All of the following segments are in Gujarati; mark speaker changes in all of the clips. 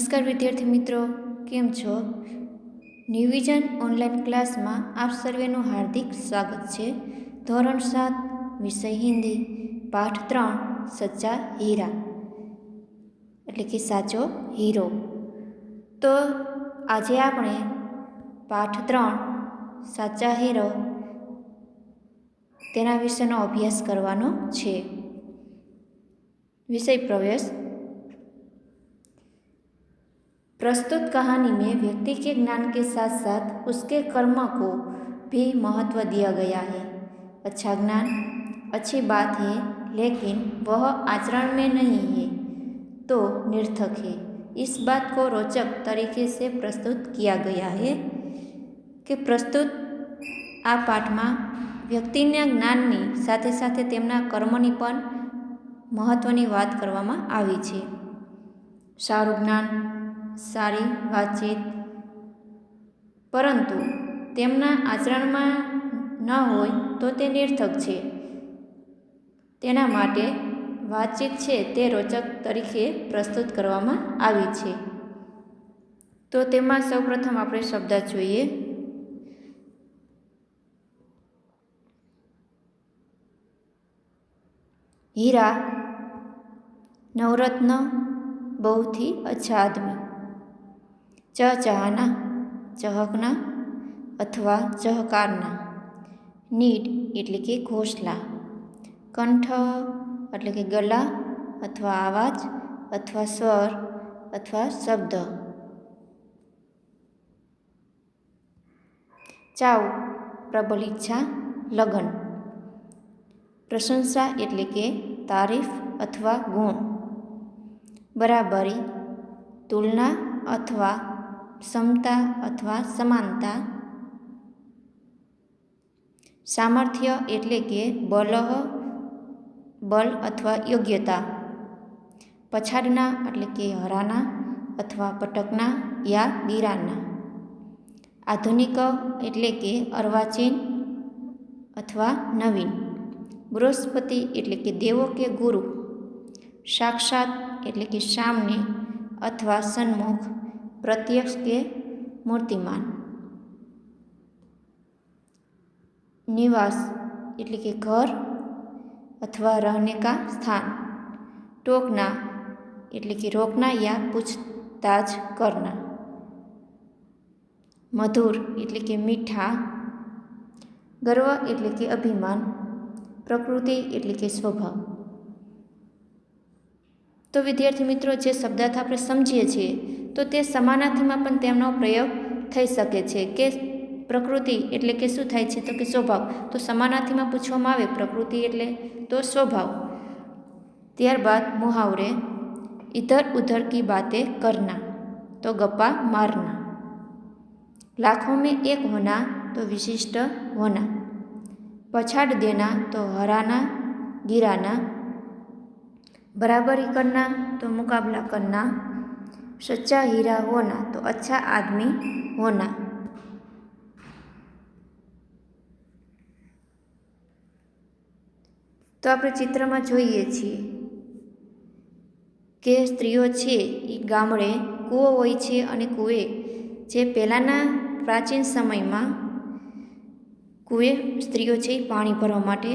Speaker 1: નમસ્કાર વિદ્યાર્થી મિત્રો, કેમ છો? ન્યૂવિઝન ઓનલાઈન ક્લાસમાં આપ સર્વેનું હાર્દિક સ્વાગત છે. ધોરણ સાત, વિષય હિન્દી, પાઠ ત્રણ, સચ્ચા હીરા, એટલે કે સાચો હીરો. તો આજે આપણે પાઠ ત્રણ, સાચા હીરો, તેના વિશેનો અભ્યાસ કરવાનો છે. વિષય પ્રવેશ प्रस्तुत कहानी में व्यक्ति के ज्ञान के साथ साथ उसके कर्म को भी महत्व दिया गया है अच्छा ज्ञान अच्छी बात है लेकिन वह आचरण में नहीं है तो निर्थक है इस बात को रोचक तरीके से प्रस्तुत किया गया है કે પ્રસ્તુત આ પાઠમાં વ્યક્તિના જ્ઞાનની સાથે સાથે તેમના કર્મની પણ મહત્ત્વની વાત કરવામાં આવી છે સારું જ્ઞાન સારી વાતચીત. પરંતુ તેમના આચરણમાં ન હોય તો તે નિર્થક છે. તેના માટે વાતચીત છે તે રોચક તરીકે પ્રસ્તુત કરવામાં આવી છે. તો તેમાં સૌપ્રથમ આપણે શબ્દ જોઈએ. હીરા નવરત્ન બહુથી અચ્છા આદમી. आदमी ચહચહાના ચહકના અથવા ચહકારના નીડ એટલે કે ઘોષલા કંઠ એટલે કે ગલા અથવા આવાજ અથવા સ્વર અથવા શબ્દ ચાવ પ્રબલ ઈચ્છા લગન પ્રશંસા એટલે કે તારીફ અથવા ગુણ બરાબરી તુલના અથવા ક્ષમતા અથવા સમાનતા સામર્થ્ય એટલે કે બલહ બલ અથવા યોગ્યતા પછાડના એટલે કે હરાના અથવા પટકના યા ગીરાના આધુનિક એટલે કે અર્વાચીન અથવા નવીન બૃહસ્પતિ એટલે કે દેવો કે ગુરુ સાક્ષાત એટલે કે સામને અથવા સન્મુખ પ્રત્યક્ષ કે મૂર્તિમાન? નિવાસ એટલે કે ઘર અથવા રહને કા સ્થાન. ટોકના એટલે કે રોકના યા પૂછતાછ કરના. મધુર એટલે કે મીઠા. ગર્વ એટલે કે અભિમાન. પ્રકૃતિ એટલે કે સ્વભાવ. તો વિદ્યાર્થી મિત્રો, જે શબ્દાર્થ આપણે સમજીએ છીએ તો તે સમાનાર્થીમાં પણ તેમનો પ્રયોગ થઈ શકે છે કે પ્રકૃતિ એટલે કે શું થાય છે તો કે સ્વભાવ. તો સમાનાર્થીમાં પૂછવામાં આવે પ્રકૃતિ એટલે તો સ્વભાવ. ત્યારબાદ મુહાવરે, ઇધર ઉધર કી બાતે કરના, તો ગપ્પા મારના. લાખો મેં એક હોના, તો વિશિષ્ટ હોના. પછાડ દેના, તો હરાના, ગીરાના. બરાબરી કરના, તો મુકાબલા કરના. सच्चा हीरा होना तो अच्छा आदमी होना તો આપણે ચિત્રમાં જોઈએ છીએ કે સ્ત્રીઓ છે એ ગામડે કૂવો હોય છે અને કૂવે જે પહેલાંના પ્રાચીન સમયમાં કૂએ સ્ત્રીઓ છે પાણી ભરવા માટે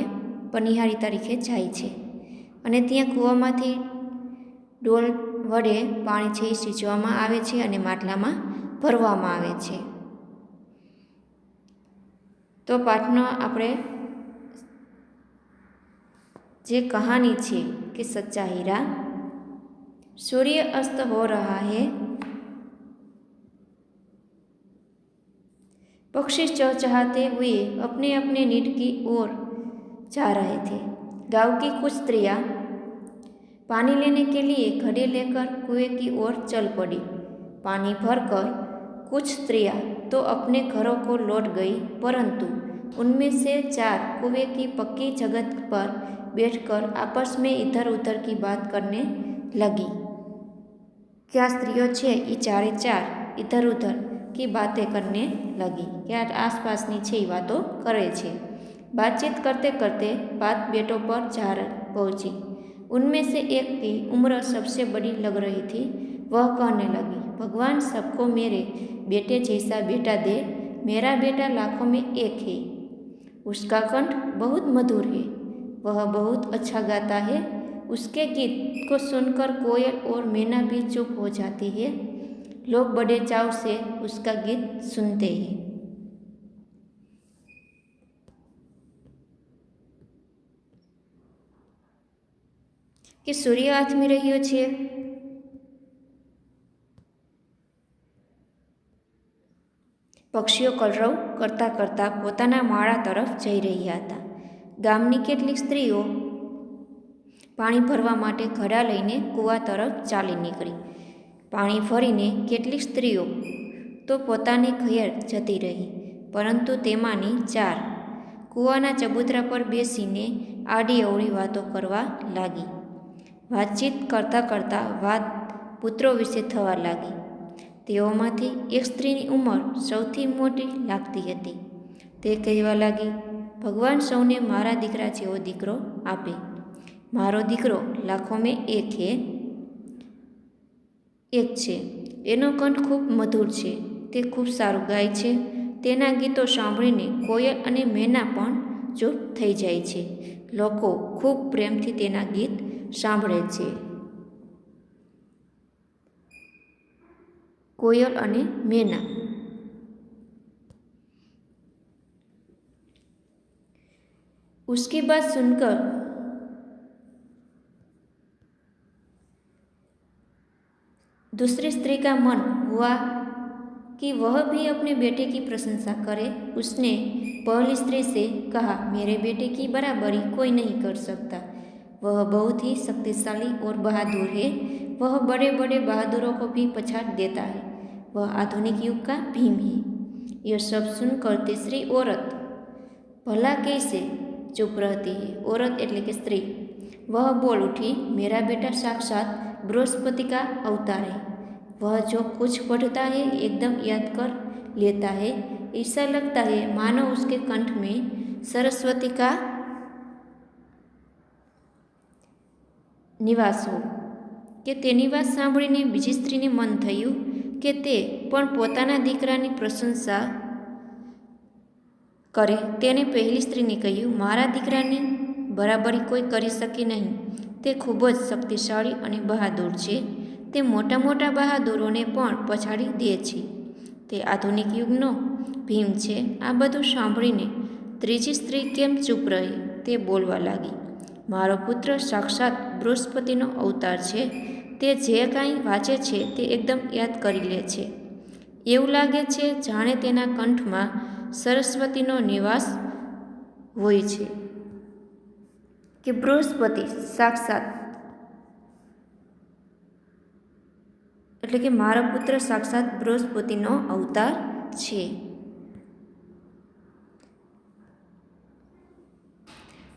Speaker 1: પનિહારી તરીકે જાય છે અને ત્યાં કૂવામાંથી ડોલ વડે પાણી છે એ સિંચવામાં આવે છે અને માટલામાં ભરવામાં આવે છે તો પાઠનો આપણે જે કહાની છે કે સચ્ચા હીરા સૂર્ય અસ્ત હો રહા હૈ पक्षी चहचहाते हुए अपने अपने नीड की ओर जा रहे थे गांव की कुछ स्त्रियां पानी लेने के लिए घड़े लेकर कुएँ की ओर चल पड़ी। पानी भरकर कुछ स्त्रियाँ तो अपने घरों को लौट गई, परंतु उनमें से चार कुएँ की पक्की जगत पर बैठकर आपस में इधर उधर की बात करने लगी। क्या स्त्रियों छे ये चारे चार इधर उधर की बातें करने लगी? क्या आसपासनी छः बातों करे छे? बातचीत करते करते बात बेटों पर जा पहुँची। उनमें से एक की उम्र सबसे बड़ी लग रही थी। वह कहने लगी, भगवान सबको मेरे बेटे जैसा बेटा दे, मेरा बेटा लाखों में एक है। उसका कंठ बहुत मधुर है, वह बहुत अच्छा गाता है। उसके गीत को सुनकर कोयल और मैना भी चुप हो जाती है। लोग बड़े चाव से उसका गीत सुनते हैं। કે સૂર્ય આથમી રહ્યો છે? પક્ષીઓ કલરવ કરતાં કરતાં પોતાના માળા તરફ જઈ રહ્યા હતા. ગામની કેટલીક સ્ત્રીઓ પાણી ભરવા માટે ઘડા લઈને કૂવા તરફ ચાલી નીકળી. પાણી ભરીને કેટલીક સ્ત્રીઓ તો પોતાની ઘેર જતી રહી, પરંતુ તેમાંની ચાર કૂવાના ચબૂતરા પર બેસીને આડી અવળી વાતો કરવા લાગી. વાતચીત કરતાં કરતાં વાત પુત્રો વિશે થવા લાગી. તેઓમાંથી એક સ્ત્રીની ઉંમર સૌથી મોટી લાગતી હતી. તે કહેવા લાગી, ભગવાન સૌને મારા દીકરા જેવો દીકરો આપે. મારો દીકરો લાખો મેં એક હે. એક છે. એનો કંઠ ખૂબ મધુર છે. તે ખૂબ સારું ગાય છે. તેના ગીતો સાંભળીને કોયલ અને મેના પણ ચૂપ થઈ જાય છે. લોકો ખૂબ પ્રેમથી તેના ગીત સાંભળે છે કોયલ અને મેના उसकी बात सुनकर दूसरी स्त्री का मन हुआ कि वह भी अपने बेटे की प्रशंसा करे उसने पहली स्त्री से कहा मेरे बेटे की बराबरी कोई नहीं कर सकता वह बहुत ही शक्तिशाली और बहादुर है वह बड़े बड़े बहादुरों को भी पछाड़ देता है वह आधुनिक युग का भीम है यह सब सुनकर तीसरी औरत भला कैसे चुप रहती है औरत એટલે કે સ્ત્રી वह बोल उठी मेरा बेटा साक्षात बृहस्पति का अवतार है वह जो कुछ पढ़ता है एकदम याद कर लेता है ऐसा लगता है मानो उसके कंठ में सरस्वती का નિવાસ. કે તેની વાત સાંભળીને બીજી સ્ત્રીને મન થયું કે તે પણ પોતાના દીકરાની પ્રશંસા કરે, તેને પહેલી સ્ત્રીને કહ્યું, મારા દીકરાની બરાબરી કોઈ કરી શકે નહીં. તે ખૂબ જ શક્તિશાળી અને બહાદુર છે. તે મોટા મોટા બહાદુરોને પણ પછાડી દે છે. તે આધુનિક યુગનો ભીમ છે. આ બધું સાંભળીને ત્રીજી સ્ત્રી કેમ ચૂપ રહી? તે બોલવા લાગી. મારો પુત્ર સાક્ષાત બૃહસ્પતિનો અવતાર છે. તે જે કાંઈ વાંચે છે તે એકદમ યાદ કરી લે છે. એવું લાગે છે જાણે તેના કંઠમાં સરસ્વતીનો નિવાસ હોય છે. કે બૃહસ્પતિ સાક્ષાત એટલે કે મારો પુત્ર સાક્ષાત બૃહસ્પતિનો અવતાર છે.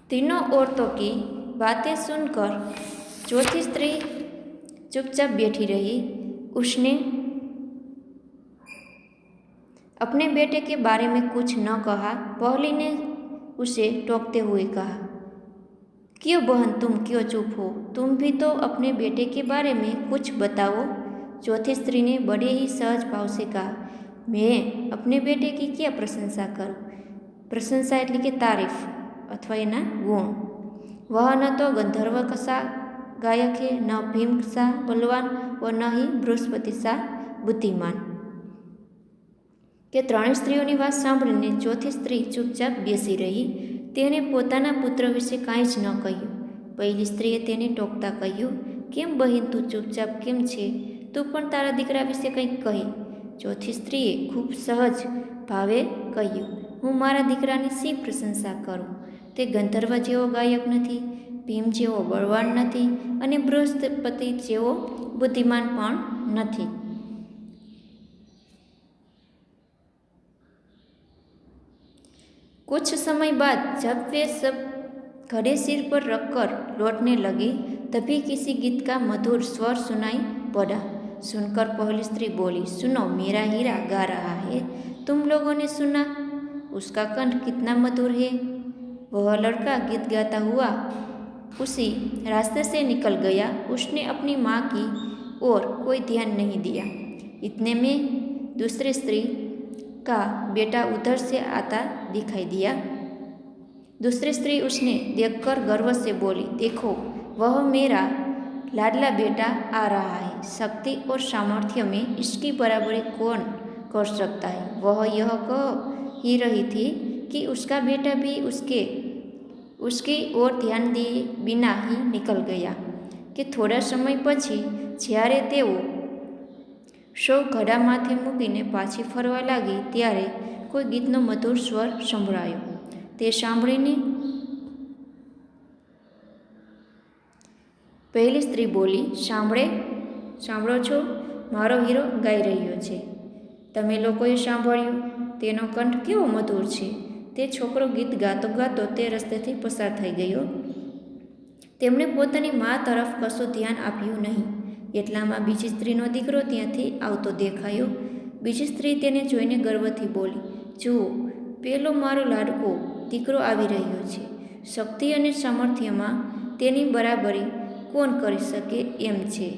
Speaker 1: तीनों औरतों की बातें सुनकर चौथी स्त्री चुपचाप बैठी रही उसने अपने बेटे के बारे में कुछ न कहा पहली ने उसे टोकते हुए कहा क्यों बहन तुम क्यों चुप हो तुम भी तो अपने बेटे के बारे में कुछ बताओ चौथी स्त्री ने बड़े ही सहज भाव से कहा मैं अपने बेटे की क्या प्रशंसा करूं प्रशंसा એટલે કે તારીફ અથવા એના ગુણ. વહ ન તો ગંધર્વ કસા ગાયકે, ન ભીમ સા બલવાન વ નહીં બૃહસ્પતિ સા બુદ્ધિમાન. કે ત્રણે સ્ત્રીઓની વાત સાંભળીને ચોથી સ્ત્રી ચૂપચાપ બેસી રહી. તેણે પોતાના પુત્ર વિશે કાંઈ જ ન કહ્યું. પહેલી સ્ત્રીએ તેને ટોકતા કહ્યું, કેમ બહેન તું ચૂપચાપ કેમ છે? તું પણ તારા દીકરા વિશે કંઈક કહી. ચોથી સ્ત્રીએ ખૂબ સહજ ભાવે કહ્યું, હું મારા દીકરાની શી પ્રશંસા કરું? તે ગંધર્વ જેવો ગાયક નથી ભીમ જેવો બળવાન નથી અને બૃહસ્પતિ જેવો બુદ્ધિમાન પણ નથી कुछ समय बाद जब वे सब घड़े सिर पर रखकर लौटने लगे तभी किसी गीत का मधुर स्वर सुनाई पड़ा सुनकर पहली स्त्री बोली सुनो मेरा हीरा गा रहा है तुम लोगों ने सुना उसका कंठ कितना मधुर है वह लड़का गीत गाता हुआ उसी रास्ते से निकल गया। उसने अपनी माँ की ओर कोई ध्यान नहीं दिया। इतने में दूसरी स्त्री का बेटा उधर से आता दिखाई दिया। दूसरी स्त्री उसने देखकर गर्व से बोली, देखो, वह मेरा लाडला बेटा आ रहा है। शक्ति और सामर्थ्य में इसकी बराबरी कौन कर सकता है? वह यह कह ही रही थी कि उसका बेटा भी उसके, उसकी ઓર ધ્યાન દિએ બિના હી નિકલ ગયા કે થોડા સમય પછી જ્યારે તેઓ શવ ઘડામાંથી મૂકીને પાછી ફરવા લાગી, ત્યારે કોઈ ગીતનો મધુર સ્વર સંભળાયો. તે સાંભળીને પહેલી સ્ત્રી બોલી, સાંભળે? સાંભળો છો? મારો હીરો ગાઈ રહ્યો છે. તમે લોકોએ સાંભળ્યું. તેનો કંઠ કેવો મધુર છે. તે છોકરો ગીત ગાતો ગાતો તે રસ્તેથી પસાર થઈ ગયો. તેમણે પોતાની મા તરફ કશું ધ્યાન આપ્યું નહીં. એટલામાં બીજી સ્ત્રીનો દીકરો ત્યાંથી આવતો દેખાયો. બીજી સ્ત્રી તેને જોઈને ગર્વથી બોલી, જુઓ, પેલો મારો લાડકો દીકરો આવી રહ્યો છે. શક્તિ અને સામર્થ્યમાં તેની બરાબરી કોણ કરી શકે એમ છે.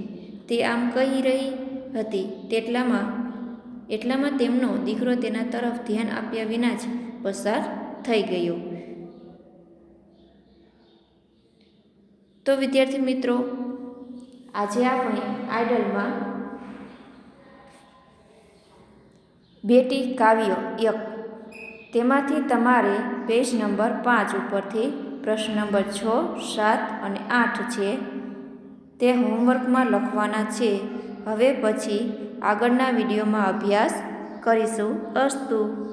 Speaker 1: તે આમ કહી રહી હતી તેટલામાં, એટલામાં તેમનો દીકરો તેના તરફ ધ્યાન આપ્યા વિના જ પસાર થઈ ગયો. તો વિદ્યાર્થી મિત્રો, આજે આપણે આઇડલમાં બેટી કાવ્ય એક. તેમાંથી તમારે પેજ નંબર પાંચ ઉપરથી પ્રશ્ન નંબર છ, સાત અને આઠ છે. તે હોમવર્કમાં લખવાના છે. હવે પછી આગળના વિડીયોમાં અભ્યાસ કરીશું. અસ્તુ.